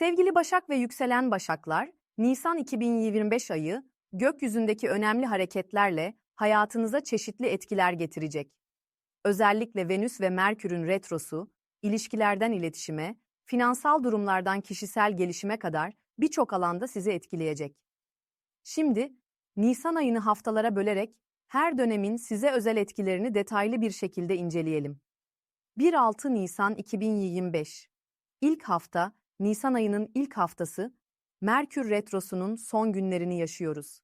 Sevgili Başak ve yükselen Başaklar, Nisan 2025 ayı gökyüzündeki önemli hareketlerle hayatınıza çeşitli etkiler getirecek. Özellikle Venüs ve Merkür'ün retrosu, ilişkilerden iletişime, finansal durumlardan kişisel gelişime kadar birçok alanda sizi etkileyecek. Şimdi, Nisan ayını haftalara bölerek her dönemin size özel etkilerini detaylı bir şekilde inceleyelim. 1-6 Nisan 2025 İlk hafta, Nisan ayının ilk haftası, Merkür Retrosu'nun son günlerini yaşıyoruz.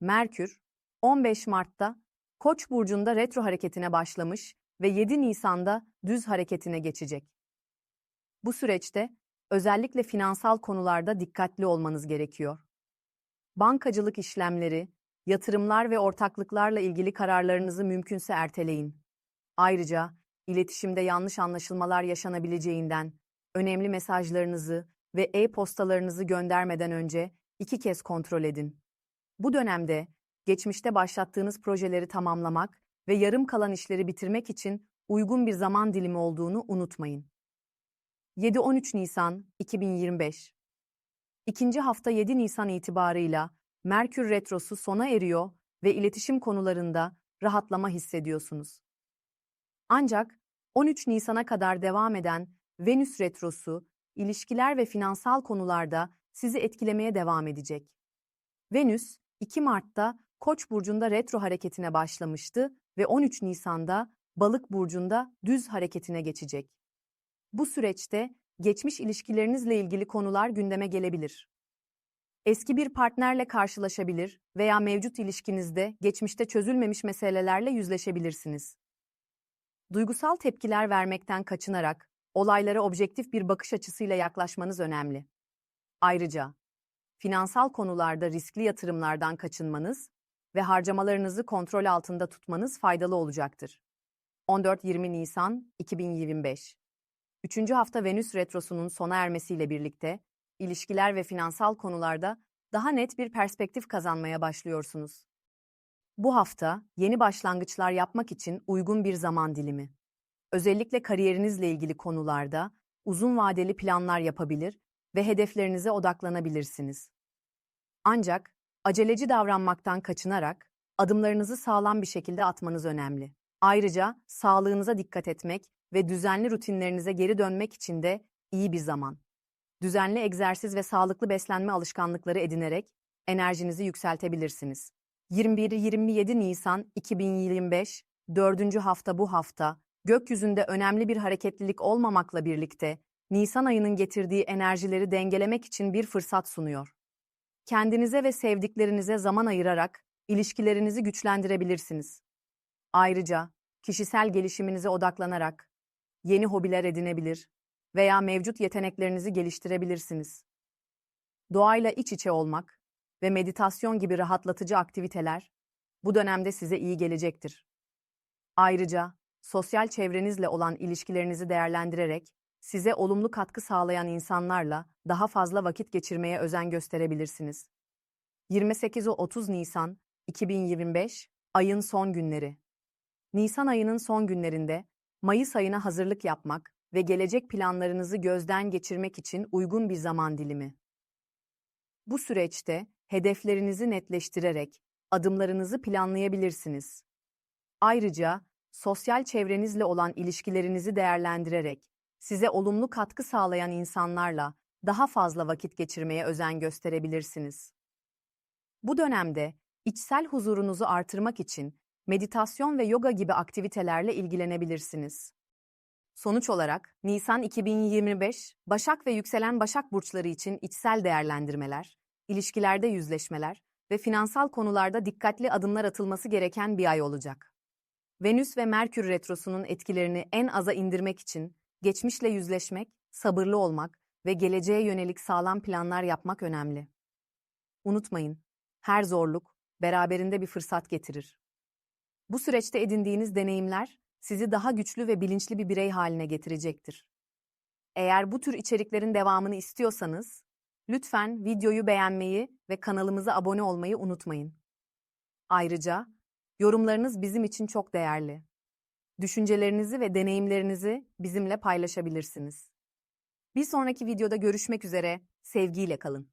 Merkür, 15 Mart'ta Koç burcunda retro hareketine başlamış ve 7 Nisan'da düz hareketine geçecek. Bu süreçte özellikle finansal konularda dikkatli olmanız gerekiyor. Bankacılık işlemleri, yatırımlar ve ortaklıklarla ilgili kararlarınızı mümkünse erteleyin. Ayrıca iletişimde yanlış anlaşılmalar yaşanabileceğinden önemli mesajlarınızı ve e-postalarınızı göndermeden önce iki kez kontrol edin. Bu dönemde geçmişte başlattığınız projeleri tamamlamak ve yarım kalan işleri bitirmek için uygun bir zaman dilimi olduğunu unutmayın. 7-13 Nisan 2025 İkinci hafta 7 Nisan itibarıyla Merkür Retrosu sona eriyor ve iletişim konularında rahatlama hissediyorsunuz. Ancak 13 Nisan'a kadar devam eden Venüs Retrosu, ilişkiler ve finansal konularda sizi etkilemeye devam edecek. Venüs, 2 Mart'ta Koç burcunda retro hareketine başlamıştı ve 13 Nisan'da Balık burcunda düz hareketine geçecek. Bu süreçte geçmiş ilişkilerinizle ilgili konular gündeme gelebilir. Eski bir partnerle karşılaşabilir veya mevcut ilişkinizde geçmişte çözülmemiş meselelerle yüzleşebilirsiniz. Duygusal tepkiler vermekten kaçınarak olaylara objektif bir bakış açısıyla yaklaşmanız önemli. Ayrıca finansal konularda riskli yatırımlardan kaçınmanız ve harcamalarınızı kontrol altında tutmanız faydalı olacaktır. 14-20 Nisan 2025 Üçüncü hafta Venüs Retrosu'nun sona ermesiyle birlikte, ilişkiler ve finansal konularda daha net bir perspektif kazanmaya başlıyorsunuz. Bu hafta yeni başlangıçlar yapmak için uygun bir zaman dilimi. Özellikle kariyerinizle ilgili konularda uzun vadeli planlar yapabilir ve hedeflerinize odaklanabilirsiniz. Ancak aceleci davranmaktan kaçınarak adımlarınızı sağlam bir şekilde atmanız önemli. Ayrıca sağlığınıza dikkat etmek ve düzenli rutinlerinize geri dönmek için de iyi bir zaman. Düzenli egzersiz ve sağlıklı beslenme alışkanlıkları edinerek enerjinizi yükseltebilirsiniz. 21-27 Nisan 2025, 4. hafta bu hafta, gökyüzünde önemli bir hareketlilik olmamakla birlikte, Nisan ayının getirdiği enerjileri dengelemek için bir fırsat sunuyor. Kendinize ve sevdiklerinize zaman ayırarak ilişkilerinizi güçlendirebilirsiniz. Ayrıca kişisel gelişiminize odaklanarak yeni hobiler edinebilir veya mevcut yeteneklerinizi geliştirebilirsiniz. Doğayla iç içe olmak ve meditasyon gibi rahatlatıcı aktiviteler bu dönemde size iyi gelecektir. Ayrıca sosyal çevrenizle olan ilişkilerinizi değerlendirerek size olumlu katkı sağlayan insanlarla daha fazla vakit geçirmeye özen gösterebilirsiniz. 28-30 Nisan 2025 ayın son günleri. Nisan ayının son günlerinde Mayıs ayına hazırlık yapmak ve gelecek planlarınızı gözden geçirmek için uygun bir zaman dilimi. Bu süreçte hedeflerinizi netleştirerek adımlarınızı planlayabilirsiniz. Ayrıca sosyal çevrenizle olan ilişkilerinizi değerlendirerek size olumlu katkı sağlayan insanlarla daha fazla vakit geçirmeye özen gösterebilirsiniz. Bu dönemde içsel huzurunuzu artırmak için meditasyon ve yoga gibi aktivitelerle ilgilenebilirsiniz. Sonuç olarak Nisan 2025 Başak ve yükselen Başak burçları için içsel değerlendirmeler, ilişkilerde yüzleşmeler ve finansal konularda dikkatli adımlar atılması gereken bir ay olacak. Venüs ve Merkür retrosunun etkilerini en aza indirmek için geçmişle yüzleşmek, sabırlı olmak ve geleceğe yönelik sağlam planlar yapmak önemli. Unutmayın, her zorluk beraberinde bir fırsat getirir. Bu süreçte edindiğiniz deneyimler sizi daha güçlü ve bilinçli bir birey haline getirecektir. Eğer bu tür içeriklerin devamını istiyorsanız, lütfen videoyu beğenmeyi ve kanalımıza abone olmayı unutmayın. Ayrıca yorumlarınız bizim için çok değerli. Düşüncelerinizi ve deneyimlerinizi bizimle paylaşabilirsiniz. Bir sonraki videoda görüşmek üzere, sevgiyle kalın.